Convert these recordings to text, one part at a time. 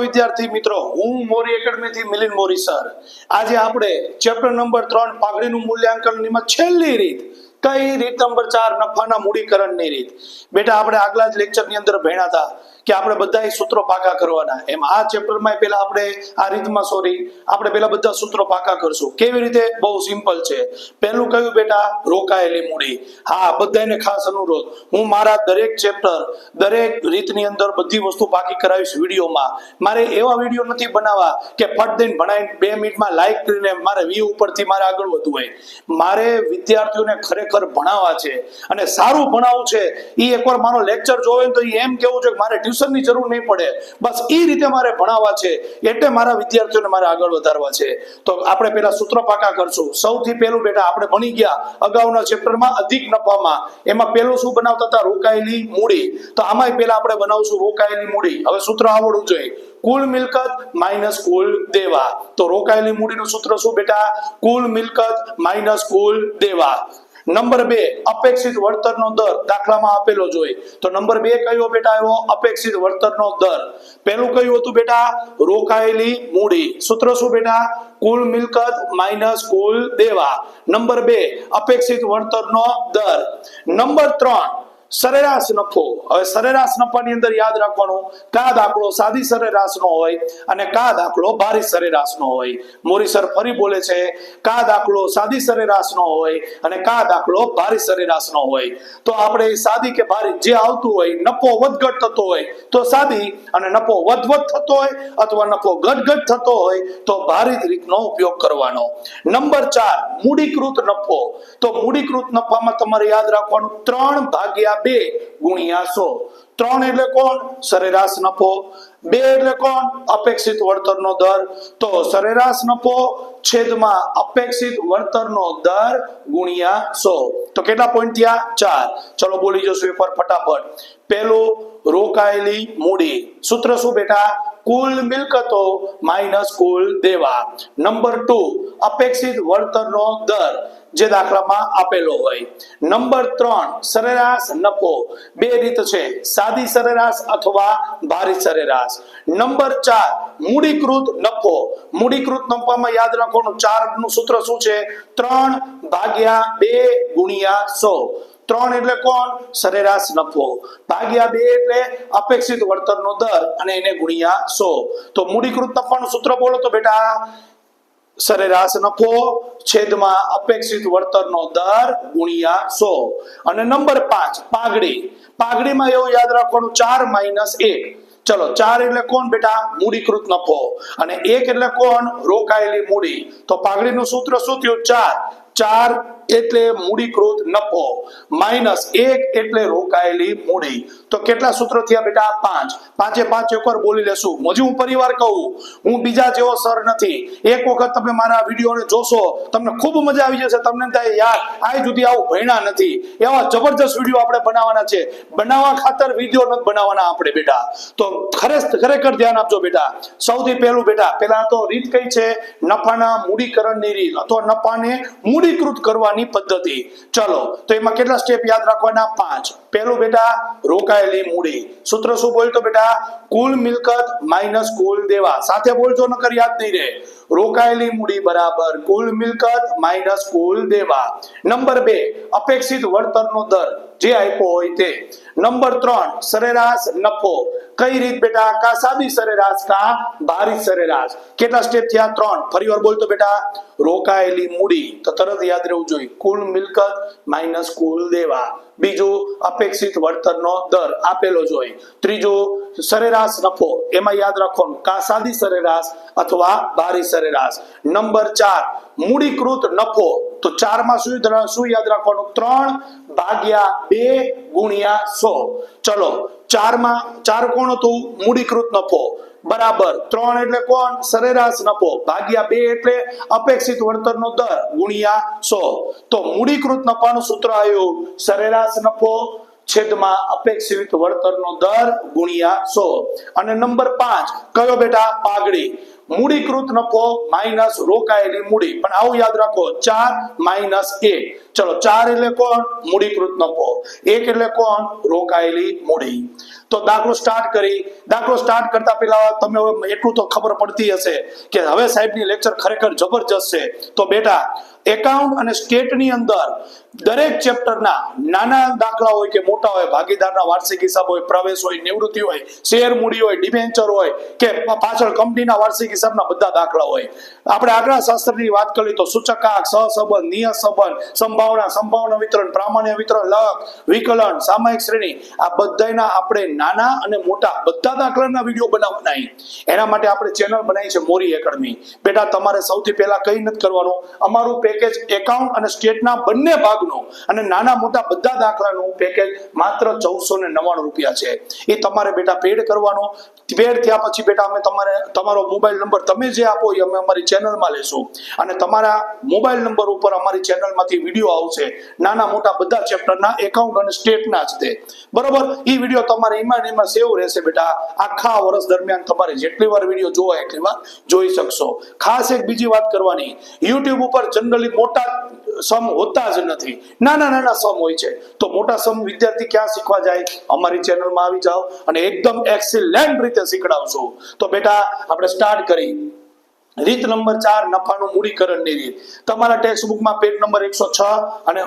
વિદ્યાર્થી મિત્રો, હું મોરી એકેડમીથી મિલિન મોરી સર. આજે આપણે ચેપ્ટર નંબર ત્રણ પાઘડીનું મૂલ્યાંકનની છેલ્લી રીત, કઈ રીત નંબર ચાર નફાના મૂડીકરણની રીત. બેટા, આપણે આગલા જ લેક્ચરની અંદર ભણ્યા હતા. કે આપણે બધા સૂત્રો પાકા કરવાના. એમ આ ચેપ્ટરમાં પેલા આપણે આ રીતમાં સોરી આપણે પેલા બધા સૂત્રો પાકા કરશું. કેવી રીતે? બહુ સિમ્પલ છે. પહેલું કયું બેટા, રોકાયેલી મૂડી. હા બધાને ખાસ અનુરોધ. હું મારા દરેક ચેપ્ટર દરેક રીતની અંદર બધી વસ્તુ પાકી કરાવીશ વિડીયોમાં. મારે એવા વીડિયો નથી બનાવવા કે ફટ દઈને ભણાવીને બે મિનિટમાં લાઈક કરીને મારે વ્યૂ ઉપરથી મારે આગળ વધવું હોય. મારે વિદ્યાર્થીઓને ખરેખર ભણાવવા છે. અને સારું ભણાવવું છે. એ એકવાર મારો લેક્ચર જોવે તો એમ કેવું છે કે મારે ટ્યુશનની જરૂર નહીં પડે. બસ એ રીતે મારે ભણાવવા છે. એટલે મારા વિદ્યાર્થીઓને મારે આગળ વધારવા છે. તો આપણે પેલા સૂત્ર પાકા કરશું. સૌથી પહેલું બેટા આપણે ભણી ગયા. અગાઉના ચેપ્ટરમાં અધિક નફામાં. એમાં પહેલું શું બનાવતા હતા? રોકાયેલી મૂડી. તો આમાંય પેલા આપણે બનાવશું રોકાયેલી મૂડી. હવે સૂત્ર આવડવું જોઈએ. કુલ મિલકત માઇનસ કુલ દેવા. તો રોકાયેલી મૂડીનું સૂત્ર શું બેટા? કુલ મિલકત માઇનસ કુલ દેવા. નંબર બે, અપેક્ષિત વળતરનો દર દાખલામાં આપેલો જોઈએ. તો નંબર બે કયો બેટા આવ્યો? અપેક્ષિત વળતરનો દર. પહેલું કયું હતું બેટા? રોકાયેલી મૂડી. સૂત્ર શું બેટા? કુલ મિલકત માઇનસ કુલ દેવા. નંબર બે, અપેક્ષિત વળતરનો દર. નંબર ત્રણ સરેરાશ નફો હવે સરેરાશ નફાની અંદર યાદ રાખવાનું, કા દાખલો સાદી સરેરાશનો હોય અને કા દાખલો ભારી સરેરાશનો હોય. મોરી સર ફરી બોલે છે, કા દાખલો સાદી સરેરાશનો હોય અને કા દાખલો ભારી સરેરાશનો હોય. તો આપણે સાદી કે ભારી જે આવતું હોય, નફો વધઘટ થતો હોય, તો સાદી અને નફો વધવધ થતો હોય અથવા નફો ઘટઘટ થતો હોય, તો ભારી રીતનો ઉપયોગ કરવાનો. નંબર ચાર, મૂડીકૃત નફો. તો મૂડીકૃત નફામાં તમારે યાદ રાખવાનું, ત્રણ ભાગ્યા બે ગુણ્યા સો. ત્રણ એટલે કોણ? સરેરાશ નફો. બે એટલે કોણ? અપેક્ષિત વળતરનો દર. તો સરેરાશ નફો છેદમાં અપેક્ષિત વળતરનો દર ગુણ્યા સો. તો કેટલા પોઈન્ટ થયા? ચાર. ચલો બોલી જશું એકવાર ફટાફટ. પેલું રોકાયેલી મૂડી. સૂત્ર શું બેટા? કુલ મિલકતો માઇનસ કુલ દેવા. નંબર ટુ, અપેક્ષિત વળતરનો દર જે દાખલામાં આપેલો હોય. નંબર ત્રણ, સરેરાશ નફો. બે રીત છે. સાદી સરેરાશ અથવા ભારી સરેરાશ. નંબર ચાર, મૂડીકૃત નફો. મૂડીકૃત નફામાં યાદ રાખવાનું ચારનું સૂત્ર શું છે? ત્રણ ભાગ્યા બે ગુણ્યા સો. ત્રણ એટલે કોણ? સરેરાશ નફો. ભાગ્યા બે એટલે અપેક્ષિત વળતરનો દર અને એને ગુણ્યા સો. તો મૂડીકૃત નફાનું સૂત્ર બોલો તો બેટા, સરેરાશ નફો છેદમાં અપેક્ષિત વળતરનો દર ગુણ્યા સો. અને નંબર પાંચ, પાઘડી. પાઘડીમાં એવું યાદ રાખવાનું, ચાર માઇનસ એક. ચલો, ચાર એટલે કોણ બેટા? મૂડીકૃત નફો. અને એક એટલે કોણ? રોકાયેલી મૂડી. તો પાઘડીનું સૂત્ર શું થયું? ચાર. ચાર એટલે મૂડીકૃત નફો. માઇનસ એક એટલે રોકાયેલી મૂડી. તો કેટલા સૂત્ર થયા બેટા? પાંચ. પાંચે પાંચ એકવાર બોલી લેશું. હજી હું પરિવાર કહું. હું બીજા જેવો સર નથી. એક વખત તમે મારા વિડીયોને જોશો, તમને ખૂબ મજા આવી જશે. તમને થાય, યાર, આજ સુધી આવું ભણ્યા નથી. એવા જબરજસ્ત વીડિયો આપણે બનાવવાના છે. બનાવવા ખાતર વીડિયો નથી બનાવવાના આપણે બેટા. તો ખરે ખરેખર ધ્યાન આપજો બેટા. સૌથી પહેલું બેટા પેલા તો રીત કઈ છે? નફાના મૂડીકરણની રીત, અથવા નફાને મૂડીકૃત કરવાની પદ્ધતિ. ચલો તો એમાં કેટલા સ્ટેપ યાદ રાખવાના? પાંચ. પહેલું બેટા રોકાયેલી મૂડી. સૂત્ર શું બોલતો બેટા? કુલ મિલકત માઇનસ કુલ દેવા. સાથે બોલજો નકર યાદ નહીં રહે. રોકાયેલી મૂડી બરાબર કુલ મિલકત માઇનસ કુલ દેવા. નંબર બે, અપેક્ષિત વળતરનો દર જે આપ્યો હોય તે. નંબર ત્રણ, સરેરાશ નફો. કઈ રીત બેટા? કા સાદી સરેરાશ, કા ભારી સરેરાશ? કેટલા સ્ટેપ થયા? ત્રણ. ફરી વાર બોલતો બેટા. રોકાયેલી મૂડી. તો તરત યાદ રહેવું જોઈએ. કુલ મિલકત માઇનસ કુલ દેવા. બીજું અપેક્ષિત વળતરનો દર આપેલો જોઈએ ત્રીજું, સરેરાશ નફો, એમાં યાદ રાખવાનું કા સાદી સરેરાશ અથવા ભારી સરેરાશ. નંબર ચાર, મૂડીકૃત નફો, તો ચારમાં શું શું યાદ રાખવાનું? ત્રણ ભાગ્યા બે ગુણ્યા સો. ચલો ચારમાં ચાર કોણ હતું? મૂડીકૃત નફો. બરાબર. ત્રણ એટલે કોણ? સરેરાશ નફો. ભાગ્યા બે એટલે અપેક્ષિત વળતરનો દર ગુણ્યા સો. તો મૂડીકૃત નફાનું સૂત્ર આવ્યું. સરેરાશ નફો છેદમાં અપેક્ષિત વળતરનો દર ગુણ્યા સો. અને નંબર પાંચ, કયો બેટા? પાઘડી. મૂડીકૃત નફો માઇનસ રોકાયેલી મૂડી. પણ આવું યાદ રાખો, ચાર માઇનસ એક. ચલો, ચાર એટલે કોણ? મૂડીકૃત નફો એક એટલે કોણ? રોકાયેલી મૂડી. તો દાખલો સ્ટાર્ટ કરી. દાખલો સ્ટાર્ટ કરતા પહેલા તમે એટલું તો ખબર પડતી હશે કે હવે સાહેબની લેક્ચર ખરેખર જબરજસ્ત છે. તો બેટા એકાઉન્ટ અને સ્ટેટની અંદર દરેક ચેપ્ટરના નાના દાખલા હોય કે મોટા હોય, ભાગીદારના વાર્ષિક હિસાબ હોય, પ્રવેશ હોય, નિવૃત્તિ હોય, શેર મૂડી હોય, ડિબેન્ચર હોય કે પાછળ કંપનીના વાર્ષિક હિસાબના બધા દાખલા હોય. આપણે આંકડા શાસ્ત્રની વાત કરી તો સૂચકાંક, સહસંબંધ નિયત સંબંધ સંભાવના સંભાવના વિતરણ, પ્રામાણ્ય વિતરણ લક વિકલન, સામાયિક શ્રેણી આ બધાના આપણે નાના અને મોટા બધા દાખલાના વીડિયો બનાવવાના. એના માટે આપણે ચેનલ બનાવી છે મોરી એકેડમી. બેટા, તમારે સૌથી પહેલા કઈ નથી કરવાનું. અમારું પેકેજ એકાઉન્ટ અને સ્ટેટના બંને ભાગનું અને નાના મોટા બધા દાખલાનું પેકેજ માત્ર ચૌદસો ને નવ્વાણું રૂપિયા છે. એ તમારે બેટા પેડ કરવાનો. પેડ થયા પછી બેટા અમે તમારે, તમારો મોબાઈલ નંબર તમે જે આપો એ અમે અમારી ચેનલમાં લેશું. અને તમારા મોબાઈલ નંબર ઉપર અમારી ચેનલમાંથી વીડિયો આવશે. નાના મોટા બધા ચેપ્ટરના એકાઉન્ટ અને સ્ટેટના જ તે. બરોબર? એ વીડિયો તમારે એમાં એમાં સેવ રહેશે બેટા. આખા વર્ષ દરમિયાન તમારે જેટલી વાર વીડિયો જોવો એટલી વાર જોઈ શકશો. ખાસ એક બીજી વાત કરવાની. યુટ્યુબ ઉપર જનરલી મોટા સમ હોતા જ નથી. નાના નાના સમ હોય છે. તો મોટા સમ વિદ્યાર્થી ક્યાં શીખવા જાય? અમારી ચેનલમાં આવી જાઓ અને એકદમ એક્સિલેન્ટ રીતે શીખડાવશો. તો બેટા, આપણે સ્ટાર્ટ કરી. રીત નંબર ચાર નફાનું મૂડીકરણની રીત તમારા ટેક્સ્ટ બુકમાં પેજ નંબર એકસો છ અને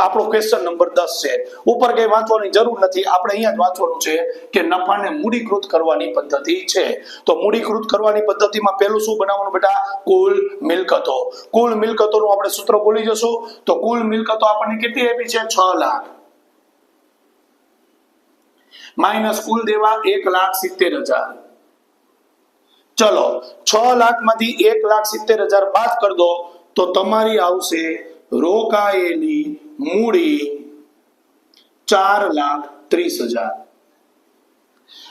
આપણો ક્વેશ્ચન નંબર દસ છે. ઉપર કઈ વાંચવાની જરૂર નથી. આપણે અહીંયા જ વાંચવાનું છે કે નફાને મૂડીકૃત કરવાની પદ્ધતિ છે. તો મૂડીકૃત કરવાની પદ્ધતિમાં પહેલું શું બનાવવાનું બેટા? કુલ મિલકતો. કુલ મિલકતોનું આપણે સૂત્ર બોલી જશું. તો કુલ મિલકતો આપણને કેટલી આપી છે? છ લાખ. માઇનસ કુલ દેવા એક લાખ સિત્તેર હજાર. ચલો, છ લાખમાંથી એક લાખ સિત્તેર હજાર બાદ કરી દો. તો તમારી આવશે રોકાયેલી મૂડી ચાર લાખ ત્રીસ હજાર.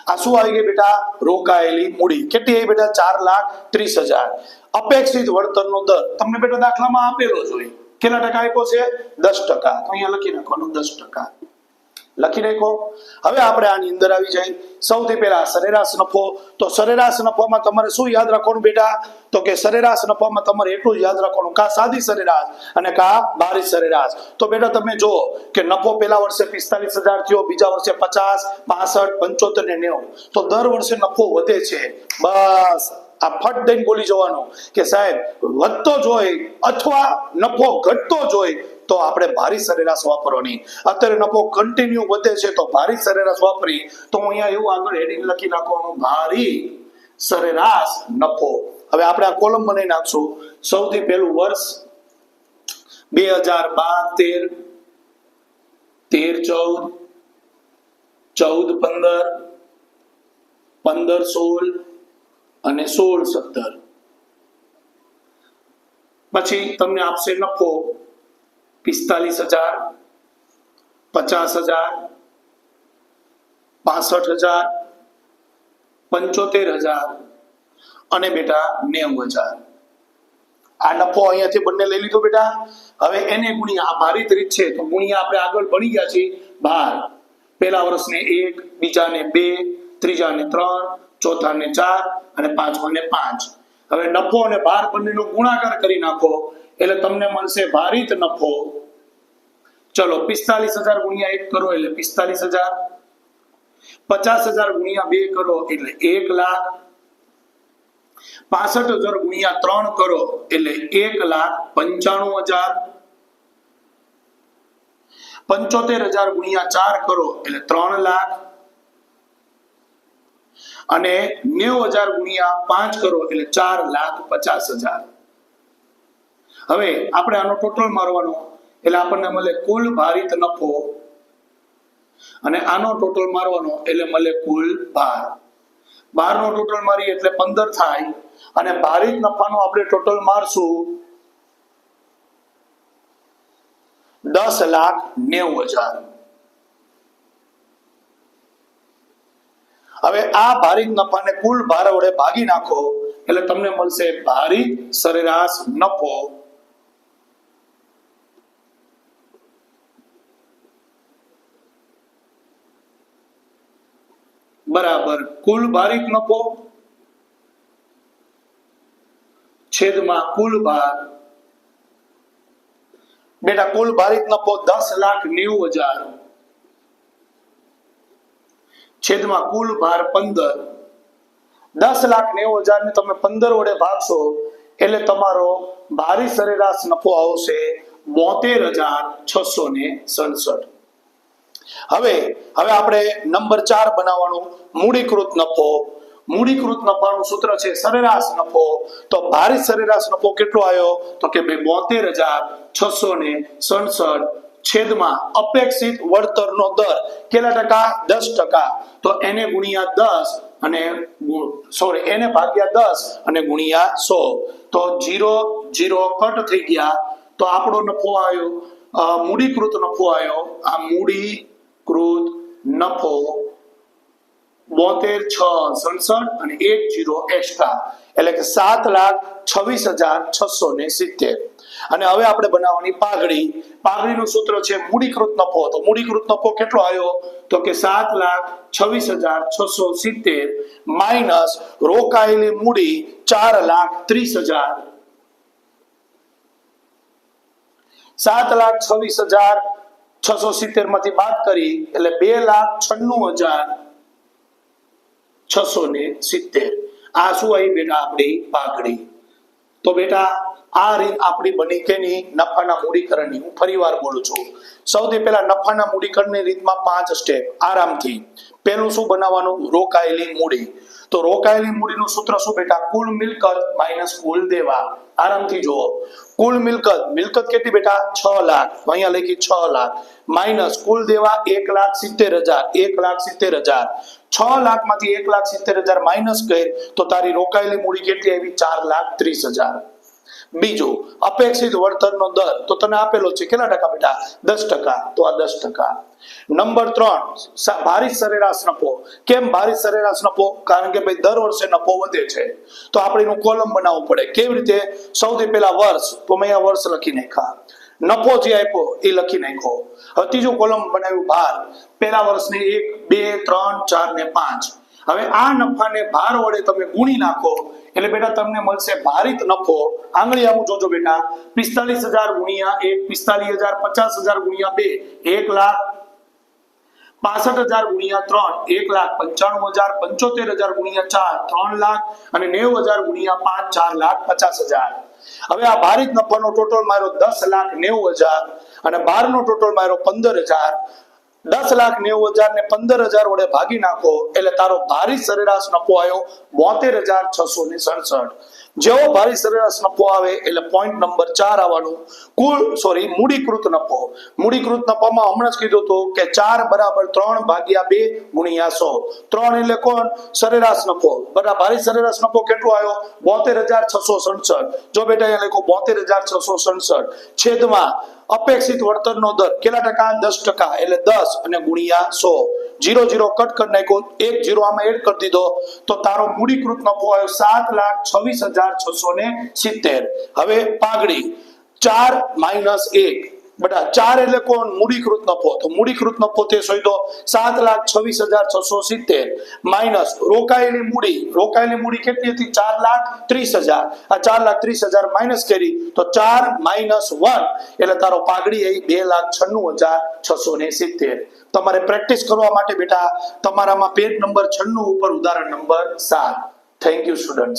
આ શું આવી ગઈ બેટા? રોકાયેલી મૂડી. કેટલી આવી બેટા? ચાર લાખ ત્રીસ હજાર. અપેક્ષિત વળતરનો દર. તમને બેટા દાખલામાં આપેલો જોઈએ કેટલા ટકા આપ્યો છે? દસ ટકા. તો અહીંયા લખી નાખવાનું, દસ ટકા. લખી નાખો. હવે આપણે આની અંદર આવી જાય. સૌથી પહેલા સરેરાશ નફો. તો સરેરાશ નફામાં તમારે શું યાદ રાખવાનું બેટા? તો કે સરેરાશ નફામાં તમારે એટલું યાદ રાખવાનું કા સાદી સરેરાશ અને કા બારી સરેરાશ. તો બેટા તમે જો કે નફો પહેલા વર્ષે પિસ્તાલીસ હજાર થયો, બીજા વર્ષે પચાસ, પાસઠ, પંચોતેર ને નેવું. તો દર વર્ષે નફો વધે છે. બસ. આ ફટ દઈને બોલી જવાનું કે સાહેબ, વધતો જ હોય અથવા નફો ઘટતો જ હોય તો આપણે ભારી સરેરાશ વાપરવાની. અત્યારે નફો કન્ટિન્યુ વધે છે તો ભારી સરેરાશ વાપરી. તો હું અહીંયા એવું આગળ હેડિંગ લખી નાખવાનું. ભારી સરેરાશ નફો. હવે આપણે આ કોલમ બનાવી નાખશું. સૌથી પહેલું વર્ષ બે હજાર બાર, તેર તેર, ચૌદ ચૌદ, પંદર પંદર, સોળ અને સોળ, સત્તર. પછી તમને આપશે નફો. પિસ્તાલીસ હજાર, પચાસ હજાર પાસઠ હજાર, પંચોતેર હજાર અને બેટા નેવું હજાર. આ નફો અહીંયાથી બંને લઈ લીધો બેટા. હવે એને ગુણ્યા આ ભારિત રીત છે, તો ગુણ્યા આપણે આગળ ભણી ગયા છીએ. બાર. પહેલા વર્ષને એક, બીજાને બે, ત્રીજાને ત્રણ, ચોથાને ચાર અને પાંચમાને પાંચ. હવે નફો અને ભાર બંનેનો ગુણાકાર કરી નાખો. એટલે તમને મળશે ભારિત નફો. ચલો, પિસ્તાલીસ હજાર ગુણ્યા એક કરો એટલે પિસ્તાલીસ હજાર. પચાસ હજાર ગુણ્યા બે કરો એટલે એક લાખ. પાસઠ હજાર ગુણ્યા ત્રણ કરો એટલે એક લાખ પંચાણું હજાર. પંચોતેર હજાર ગુણ્યા ચાર કરો એટલે ત્રણ લાખ. અને નેવ હજાર ગુણ્યા પાંચ કરો એટલે ચાર લાખ પચાસ હજાર. હવે આપણે આનો ટોટલ મારવાનો. એટલે આપણને મળે કુલ ભારિત નફો. અને આનો ટોટલ મારવાનો એટલે મળે કુલ ભાર. બાર નો ટોટલ મારી એટલે પંદર થાય. અને ભારિત નફાનો આપણે ટોટલ મારશું દસ લાખ નેવું હજાર. હવે આ ભારિત નફાને કુલ ભાર વડે ભાગી નાખો એટલે તમને મળશે ભારિત સરેરાશ નફો બરાબર કુલ બારીક નફો છેદમાં કુલ ભાર બેટા, કુલ ભારિત નફો દસ લાખ નેવું હજાર. છેદમાં કુલ ભાર પંદર. દસ લાખ નેવું હજાર ને તમે પંદર વડે ભાગશો, એટલે તમારો ભારી સરેરાશ નફો આવશે બોતેર હજાર છસો ને સડસઠ. હવે હવે આપણે નંબર ચાર બનાવવાનું. મૂડીકૃત નફો. મૂડીકૃત નફાનું સૂત્ર છે સરેરાશ નફો. તો ભારી સરેરાશ નફો કેટલો આવ્યો? તો કે ભાઈ બોતેર હજાર છસો ને સડસઠ છેદમાં અપેક્ષિત વળતરનો દર. કેટલા ટકા? દસ ટકા. તો એને ગુણ્યા દસ અને સોરી એને ભાગ્યા દસ અને ગુણ્યા સો. તો જીરો જીરો કટ થઈ ગયા. તો આપણો નફો આવ્યો મૂડીકૃત નફો આવ્યો. આ મૂડીકૃત નફો, બોતેર, છ, સડસઠ અને એક જીરો એક્સ્ટ્રા. એટલે કે સાત લાખ છવ્વીસ હજાર છસો ને સિત્તેર. અને હવે આપણે બનાવવાની પાઘડી. પાઘડીનું સૂત્ર છે મૂડીકૃત નફો. તો મૂડીકૃત નફો કેટલો આવ્યો? તો કે સાત લાખ છવ્વીસ હજાર છસો સિત્તેર માઇનસ રોકાયેલી મૂડી ચાર લાખ ત્રીસ હજાર. સાત લાખ છવ્વીસ હજાર છસો સિત્તેરમાંથી બાદ કરી એટલે બે લાખ છન્નું હજાર છસો ને સિત્તેર. આ શું આવી બેટા આપણી પાઘડી? તો બેટા, આ રીત આપણી બની કેની નફાના મૂડીકરણની. હું ફરી વાર બોલું છું. સૌથી પહેલા નફાના મૂડીકરણની રીતમાં પાંચ સ્ટેપ આરામથી. પહેલું શું બનાવવાનું? રોકાયેલી મૂડી. તો રોકાયેલી મૂડીનું સૂત્ર શું બેટા? કુલ મિલકત માઇનસ કુલ દેવા. આરામથી જુઓ. કુલ મિલકત મિલકત કેટલી બેટા? છ લાખ. અહીંયા લખી છ લાખ. માઇનસ કુલ દેવા એક લાખ સિત્તેર હજાર. એક લાખ સિત્તેર હજાર. છ લાખમાંથી એક લાખ સિત્તેર હજાર માઇનસ કર તો તારી રોકાયેલી મૂડી કેટલી આવી? ચાર લાખ ત્રીસ હજાર. બીજું, અપેક્ષિત વળતરનો દર. તો તને આપેલો છે કેટલા ટકા બેટા? દસ ટકા. તો આ દસ ટકા. નંબર ત્રણ ભારિત સરેરાશ નફો. કેમ ભારિત સરેરાશ નફો? કારણ કે ભાઈ દર વર્ષે નફો વધે છે. તો આપણે એનું કોલમ બનાવવું પડે. કેવી રીતે? સૌથી પહેલા વર્ષ. તો મેં અહીંયા વર્ષ લખી નાખ્યા. નફો જે આપ્યો, એ લખી નાખ્યો. હવે ત્રીજું કોલમ બનાવ્યું ભાર. પહેલા વર્ષને એક, બે, ત્રણ, ચાર ને પાંચ. હવે આ નફાને ભાર વડે તમે ગુણી નાખો. એટલે બેટા તમને મળશે ભારિત નફો. આંગળી આવું જોજો બેટા. પિસ્તાલીસ હજાર ગુણ્યા એક પિસ્તાલીસ હજાર, પચાસ હજાર ગુણ્યા બે, એક લાખ પાસઠ હજાર ગુણ્યા ત્રણ, એક લાખ પંચાણું હજાર, પંચોતેર હજાર ગુણ્યા ચાર, ત્રણ લાખ અને નેવું હજાર ગુણ્યા પાંચ, ચાર લાખ પચાસ હજાર. હવે આ ભારિત નફાનો ટોટલ માર્યો દસ લાખ નેવું હજાર અને બારનો ટોટલ માર્યો પંદર હજાર. દસ લાખ નેવું હજાર ને પંદર હજાર વડે ભાગી નાખો એટલે તારો ભારી સરેરાશ નફો આવ્યો બોતેર હજાર છસો ને સડસઠ. જેવો ભારી સરેરાશ નફો આવે એટલે પોઈન્ટ નંબર ચાર આવવાનું. કુલ સોરી મૂડીકૃત નફો. મૂડીકૃત નફામાં હમણાં જ કીધું હતું કે ચાર બરાબર ત્રણ ભાગ્યા બે ગુણ્યા સો. ત્રણ એટલે કોણ? સરેરાશ નફો. બરાબર ભારી સરેરાશ નફો કેટલો આવ્યો? બોતેર હજાર છસો સડસઠ. જો બેટા અહીંયા લખો બોતેર હજાર છસો સડસઠ. છેદમાં અપેક્ષિત વળતરનો દર કેટલા ટકા? દસ ટકા. એટલે દસ અને ગુણ્યા સો. જીરો જીરો કટ કરી નાખ્યો, એક જીરો આમાં એડ કરી દીધો. તો તારો મૂડીકૃત નફો આવ્યો સાત લાખ છવ્વીસ હજાર છસો ને સિત્તેર. હવે પાઘડી, ચાર માઇનસ એક. બટા ચાર એટલે કોણ મૂડીકૃત નફો. તો મૂડીકૃત નફો તે શોધો સાત લાખ છવ્વીસ હજાર છસો સિત્તેર માઇનસ રોકાયેલી મૂડી. રોકાયેલી મૂડી કેટલી હતી? ચાર લાખ ત્રીસ હજાર. આ ચાર લાખ ત્રીસ હજાર માઇનસ કરી તો ચાર માઇનસ વન. એટલે તારો પાઘડી આવી બે લાખ છન્નું હજાર છસો ને સિત્તેર. તમારે પ્રેક્ટિસ કરવા માટે બેટા, તમારામાં પેજ નંબર છન્નું ઉપર ઉદાહરણ નંબર સાત. Thank you student